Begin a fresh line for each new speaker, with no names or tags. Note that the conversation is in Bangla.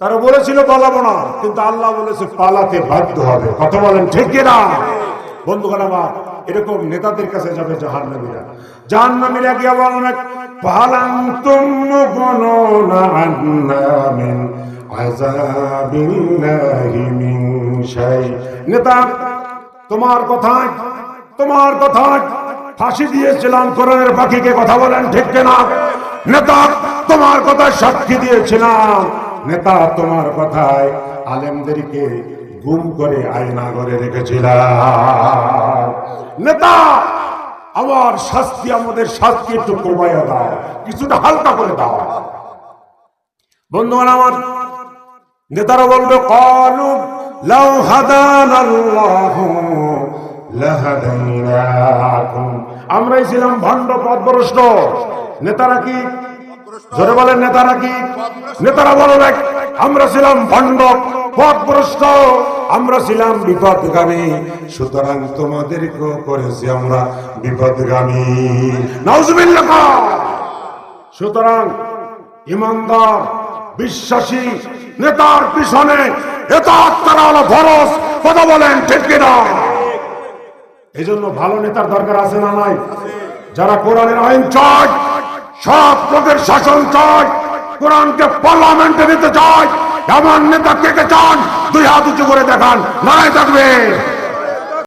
তারা বলেছিল পালাবো না, কিন্তু আল্লাহ বলেছে পালাতে বাধ্য হবে। কথা বলেন ঠিক না বন্ধুগণ আমার, এরকম নেতাদের কাছে যাবে তুম গণনা আন্না মিন আযাবিল্লাহি মিন শাই। নেতা, তোমার কথায় ফাঁসি দিয়েছিলাম, কোরআনের পাখিকে কথা বলেন ঠিক না নেতা তোমার কথায় সাক্ষী দিয়েছিলাম। নেতা, তোমার কথায় আলেমদেরকে গুম করে আয়না করে রেখেছিলাম। নেতা, আমার শাস্তি, আমাদের শাস্তি একটু কমাইয়া দাও, কিছুটা হালকা করে দাও। বন্ধুগণ আমার নেতারা বলবে, কলু লাউ হাদান আমরাই ছিলাম ভণ্ড পথভ্রষ্ট। নেতারা কি জোরে বলেন, নেতারা কি? নেতারা বলবে আমরা ছিলাম ভণ্ড, পথভ্রষ্ট, আমরা ছিলাম বিপদগামী। সুতরাং তোমাদেরকেও করেছি আমরা বিপদগামী। নাউজুবিল্লাহ। সুতরাং ইমানদার, বিশ্বাসী, নেতার পিছনে ফরজ কথা বলেন, ঠিক কিনা? এই জন্য ভালো নেতার দরকার আছে না নাই? যারা কোরআনের আইন চায় সব লোকের শাসন চায় কোরআনকে পার্লামেন্টে নিতে চায় এমন নেতা কে কে চান? দুই হাত উঁচু করে দেখান। নাই থাকবে।